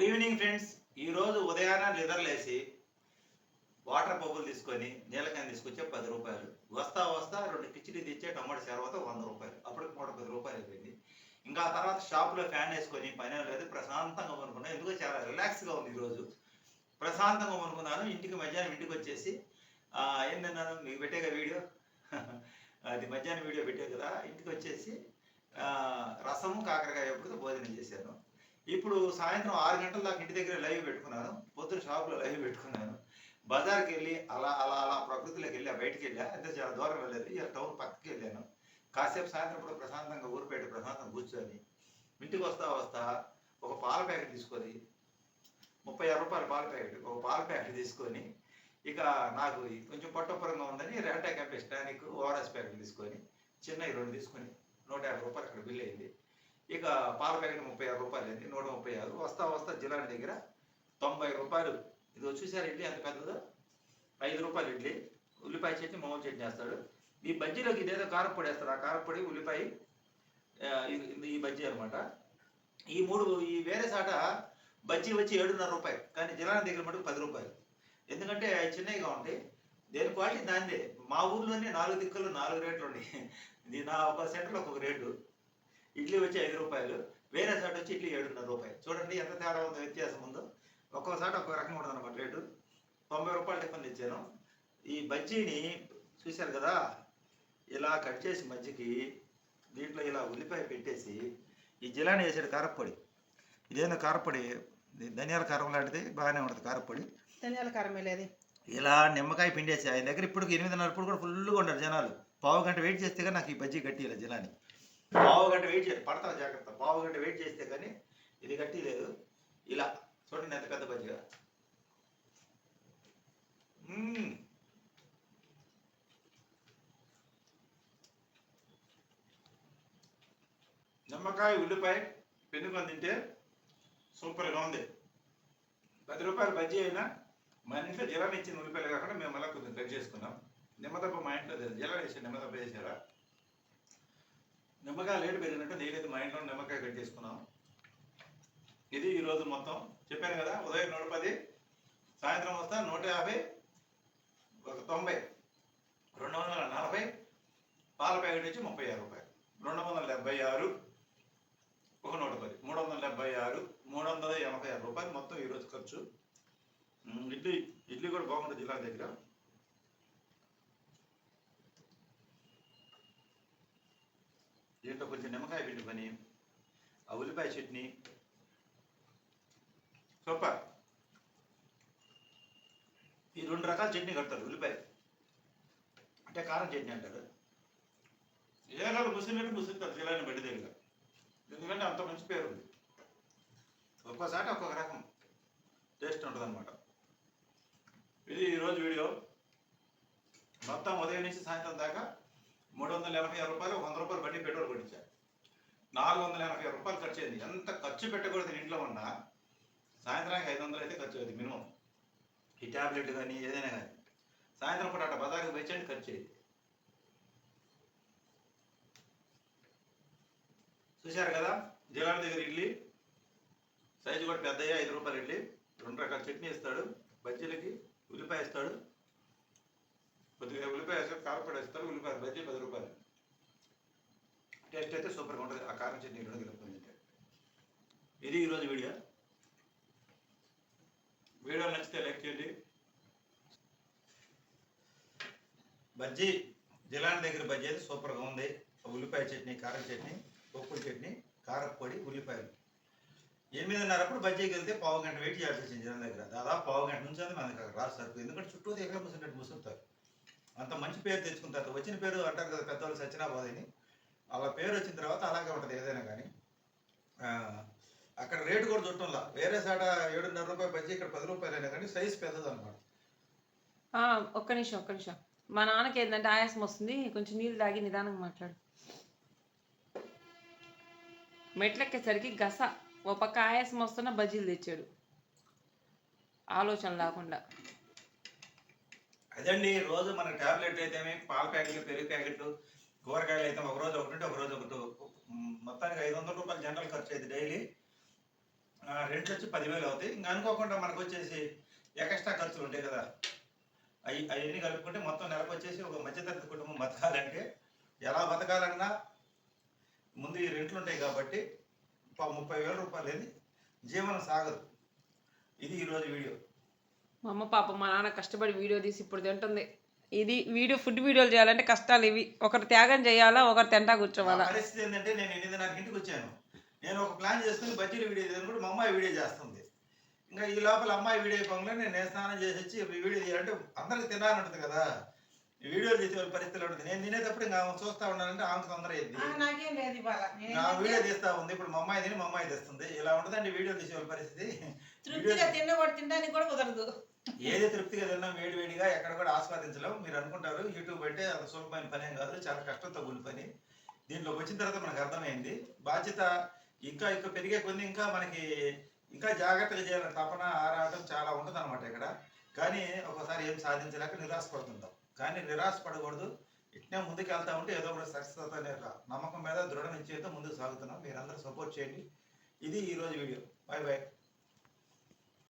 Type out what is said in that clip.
Good evening friends ఈరోజు ఉదయాన నిద్రలేసి water పప్పులు తీసుకొని నీలకాయ తీసుకొచ్చే పది రూపాయలు. వస్తా వస్తా రెండు కిచిడి తెచ్చే టమాటా తర్వాత వంద రూపాయలు. అప్పటికి మూట పది రూపాయలు అయిపోయింది. ఇంకా ఆ తర్వాత షాప్లో ఫ్యాన్ వేసుకొని పని లేదు ప్రశాంతంగా అనుకున్నాను ఎందుకో చాలా రిలాక్స్గా ఉంది ఈరోజు ప్రశాంతంగా అనుకున్నాను ఇంటికి మధ్యాహ్నం ఇంటికి వచ్చేసి ఏంటన్నాను మీకు పెట్టేగా వీడియో? అది మధ్యాహ్నం వీడియో పెట్టే కదా. ఇంటికి వచ్చేసి రసము కాకరకాయ ఎప్పుడు భోజనం చేశాను. ఇప్పుడు సాయంత్రం ఆరు గంటల దాకా ఇంటి దగ్గర లైవ్ పెట్టుకున్నాను. పొద్దున షాప్లో లైవ్ పెట్టుకున్నాను. బజార్కి వెళ్ళి అలా అలా అలా ప్రకృతిలోకి వెళ్ళి బయటికి వెళ్ళా. అంటే చాలా దూరం వెళ్ళలేదు. ఇలా టౌన్ పక్కకి వెళ్ళాను. కాసేపు సాయంత్రం కూడా ప్రశాంతంగా ఊరిపేట ప్రశాంతంగా కూర్చొని ఇంటికి వస్తా వస్తా ఒక పాల ప్యాకెట్ తీసుకొని ముప్పై ఆరు రూపాయల పాల ప్యాకెట్ ఒక పాల ప్యాకెట్ తీసుకొని ఇక నాకు కొంచెం పొట్టపురంగా ఉందని రేటా కంపెనీ స్టానిక్ ఓఆర్ఎస్ ప్యాకెట్ తీసుకొని చిన్నవి రెండు తీసుకొని నూట యాభై రూపాయలు అక్కడ బిల్ అయింది. ఇక పాల ప్యాకెట్ ముప్పై ఆరు రూపాయలు అయింది నూట ముప్పై ఆరు. వస్తా వస్తా జిలాని దగ్గర తొంభై రూపాయలు. ఇది చూసారు ఇడ్లీ ఎంత పెద్దదో? ఐదు రూపాయలు ఇడ్లీ. ఉల్లిపాయ చట్నీ మామూలు చట్నీ వేస్తాడు ఈ బజ్జీలోకి ఇదేదో కారపొడి వేస్తారు. ఆ కారపొడి ఉల్లిపాయ ఈ బజ్జీ అనమాట ఈ మూడు ఈ వేరే సాట బజ్జీ వచ్చి ఏడున్నర రూపాయలు. కానీ జిలాని దగ్గర మటుకు పది రూపాయలు. ఎందుకంటే అవి చిన్నవిగా ఉంటాయి. దేని క్వాలిటీ దాందే మా ఊర్లోనే నాలుగు దిక్కులు నాలుగు రేట్లు ఉన్నాయి. ఇది నా ఒక సెంటర్లో ఒక్కొక్క రేటు. ఇడ్లీ వచ్చి ఐదు రూపాయలు వేరే సాట్ వచ్చి ఇడ్లీ ఏడున్నర రూపాయలు. చూడండి ఎంత తేడా ఉందో వ్యత్యాసం ఉందో. ఒక్కో సాట్ ఒక్కో రకంగా ఉంటుంది అనమాట రేటు. తొంభై రూపాయలు టిఫిన్ ఇచ్చాను. ఈ బజ్జీని చూశారు కదా ఇలా కట్ చేసి మధ్యకి దీంట్లో ఇలా ఉల్లిపాయ పెట్టేసి ఈ జిలాని వేసాడు కారప్పొడి. ఇదేదో కారప్పొడి? ధనియాల కారం లాంటిది బాగానే ఉంటుంది కారప్పొడి. ధనియాల కారం వేలేది ఇలా నిమ్మకాయ పిండేసి ఆయన దగ్గర ఇప్పుడు ఎనిమిదిన్నర ఇప్పుడు కూడా ఫుల్గా ఉంటారు జనాలు. పావు గంట వెయిట్ చేస్తే నాకు ఈ బజ్జీ గట్టి ఇలా జనాన్ని పావు గంట వెయిట్ చేయాలి. పడతా జాగ్రత్త. పావు గంట వెయిట్ చేస్తే కానీ ఇది గట్టి లేదు ఇలా చూడండి ఎంత పెద్ద బజ్జిగా. నిమ్మకాయ ఉల్లిపాయ పెన్నుకొని తింటే సూపర్గా ఉంది. పది రూపాయలు బజ్జీ అయినా మన ఇంట్లో జిల్లా ఇచ్చిన ఉల్లిపాయలు కాకుండా మేము మళ్ళీ కొంచెం కట్ చేసుకున్నాం. నిమ్మదప్ప మా ఇంట్లో లేదు వేసి నిమ్మదప్ప వేసారా? నిమ్మకాయ లేటు పెరిగినట్టు నేనైతే మా ఇంట్లో నిమ్మకాయ కట్ చేసుకున్నాం. ఇది ఈరోజు మొత్తం. చెప్పాను కదా ఉదయం నూట పది సాయంత్రం వస్తా నూట యాభై ఒక తొంభై రెండు వందల నలభై పాల ప్యాకెట్ వచ్చి ముప్పై ఆరు రూపాయలు. రెండు వందల డెబ్బై ఆరు ఒక నూట పది మూడు వందల డెబ్బై ఆరు మూడు వందల ఎనభై ఆరు రూపాయలు మొత్తం ఈరోజు ఖర్చు. ఇడ్లీ ఇడ్లీ కూడా బాగుంటుంది జిల్లా దగ్గర దీంట్లో కొంచెం నిమ్మకాయ పిండుకొని ఆ ఉల్లిపాయ చట్నీ. సూపర్. ఈ రెండు రకాల చట్నీ కడతారు ఉల్లిపాయ. అంటే కారం చట్నీ అంటారు. ఏదైనా ముసిలినట్టు ముసులుతారు జిల్లాని బడి దగ్గర ఎందుకంటే అంత మంచి పేరు ఉంది. ఒక్కోసారి ఒక్కొక్క రకం టేస్ట్ ఉంటుంది అనమాట ఇది ఈరోజు వీడియో. మొత్తం ఉదయం నుంచి సాయంత్రం దాకా మూడు వందల ఎనభై ఆరు రూపాయలు వంద రూపాయలు బట్టి పెట్రోల్ కొట్టించారు నాలుగు వందల ఎనభై ఆరు రూపాయలు ఖర్చు అయింది. ఎంత ఖర్చు పెట్టకూడదు ఇంట్లో ఉన్నా సాయంత్రానికి ఐదు వందలు అయితే ఖర్చు అవుతుంది మినిమం. ఈ ట్యాబ్లెట్ కానీ ఏదైనా కానీ. సాయంత్రం పూట అట్లా బజార్కి వచ్చేయండి ఖర్చు అయ్యింది చూశారు కదా జిల్లాల దగ్గర ఇడ్లీ సైజు కూడా పెద్దయ్య ఐదు రూపాయలు ఇడ్లీ రెండు రకాల చట్నీ ఇస్తాడు బజ్జీలకి ఉల్లిపాయ ఇస్తాడు కొద్దిగా ఉల్లిపాయ వేస్తాడు కారపొడి వేస్తారు ఉల్లిపాయ బజ్జీ పది రూపాయలు. టేస్ట్ అయితే సూపర్గా ఉంటుంది. ఆ కారం చట్నీ రెండు కలుపుకొని తింటే. ఇది ఈరోజు వీడియో. వీడియో నచ్చితే లైక్ చేయండి. బజ్జీ జిలాన్ దగ్గర బజ్జీ అయితే సూపర్గా ఉంది. ఉల్లిపాయ చట్నీ కారం చట్నీ ఉప్పు చట్నీ కారపొడి ఉల్లిపాయలు. ఎనిమిదిన్నరప్పుడు బజ్జీకి వెళ్తే పావు గంట వెయిట్ చేయాల్సి వచ్చింది జనం దగ్గర. దాదాపు పావు గంట నుంచి అది మన దగ్గర రాదు సరుకు ఎందుకంటే చుట్టూ ఎక్కడ ముసినట్టు ముసురుతారు అంత మంచి పేరు తెచ్చుకుంటారు వచ్చిన పేరు అంటారు కదా పెద్దవాళ్ళు సత్యనాబాదని అలా పేరు వచ్చిన తర్వాత అలాగే ఉంటుంది ఏదైనా కానీ. అక్కడ రేటు కూడా చుట్టంలా. వేరే సాట ఏడున్నర రూపాయలు బజ్జీ ఇక్కడ పది రూపాయలు అయినా కానీ సైజ్ పెద్దది అనమాట ఒక్క నిమిషం ఒక్క నిమిషం. మా నాన్నకి ఏంటంటే ఆయాసం వస్తుంది. కొంచెం నీళ్ళు తాగి నిదానంగా మాట్లాడు. మెట్లెక్కేసరికి గస ఓ పక్క ఆయాసం వస్తున్న బజ్జీలు తెచ్చాడు. ఆలోచన లేకుండా. అదండి రోజు మన టాబ్లెట్ అయితేమి పాల ప్యాకెట్లు పెరుగు ప్యాకెట్లు కూరగాయలు అయితే ఒక రోజు ఒకటి ఉంటే ఒక రోజు ఒకటి. మొత్తానికి ఐదు వందల రూపాయలు జనరల్ ఖర్చు అయితే డైలీ. రెంట్లు వచ్చి పదివేలు అవుతాయి. ఇంకా అనుకోకుండా మనకు వచ్చేసి ఎక్స్ట్రా ఖర్చులు ఉంటాయి కదా. అవి అవన్నీ కలుపుకుంటే మొత్తం నెలకు వచ్చేసి ఒక మధ్యతరగతి కుటుంబం బతకాలంటే ఎలా బతకాలన్నా ముందు ఈ రెంట్లు ఉంటాయి కాబట్టి ముప్పై వేల రూపాయలు అనేది జీవనం సాగదు. ఇది ఈరోజు వీడియో. మా అమ్మ పాప మా నాన్న కష్టపడి వీడియో తీసి ఇప్పుడు తింటుంది. ఇది వీడియో ఫుడ్ వీడియోలు చేయాలంటే కష్టాలు ఇవి. ఒకరు త్యాగం చేయాలా ఒకరు తింటా కూర్చోవాలా? పరిస్థితి ఏంటంటే నేను ఎనిమిదిన్నరకి ఇంటికి వచ్చాను? నేను ఒక ప్లాన్ చేసుకుని బజ్జీలు వీడియో తీయను కూడా మా అమ్మాయి వీడియో చేస్తుంది. ఇంకా ఈ లోపల అమ్మాయి వీడియో అయిపోగానే నేను నేను స్నానం చేసి వచ్చి ఈ వీడియో తీయాలంటే అందరికి తినాలని ఉంటుంది కదా. ఈ వీడియోలు తీసే వాళ్ళ పరిస్థితి ఉంటుంది. నేను తినేటప్పుడు ఇంకా ఆమె చూస్తా ఉన్నానంటే ఆమెకు తొందర అయింది. ఆ, నాకేం లేదు ఇవాళ. నేను నా వీడియో తీస్తా ఉంది. ఇప్పుడు మా అమ్మాయి తిని మా అమ్మాయి తెస్తుంది. ఇలా ఉంటుందండి వీడియో తీసే పరిస్థితి. తృప్తిగా తిన్నవాడు తినడానికి కూడా కుదరదు. ఏది తృప్తిగా తిన్నాం వేడి వేడిగా ఎక్కడ కూడా ఆస్వాదించలేం. మీరు అనుకుంటారు యూట్యూబ్ అంటే అంత సులభమైన పని ఏం కాదు చాలా కష్టంతో కూడిన పని. దీంట్లోకి వచ్చిన తర్వాత మనకు అర్థమైంది బాధ్యత ఇంకా ఇంకా పెరిగే కొన్ని ఇంకా మనకి ఇంకా జాగ్రత్తగా చేయాలని తపన ఆరాటం చాలా ఉంటుంది అనమాట ఇక్కడ. కానీ ఒకసారి ఏం సాధించలేక నిరాశపడుతుంటాం. కానీ నిరాశ పడకూడదు ఇట్నే ముందుకు వెళ్తా ఉంటే ఏదో ఒకటి సక్సెస్ అవుతానే రా. నమ్మకం మీద దృఢ నిశ్చయంతో ముందుకు సాగుతున్నాం. మీరందరూ సపోర్ట్ చేయండి. ఇది ఈరోజు వీడియో. Bye bye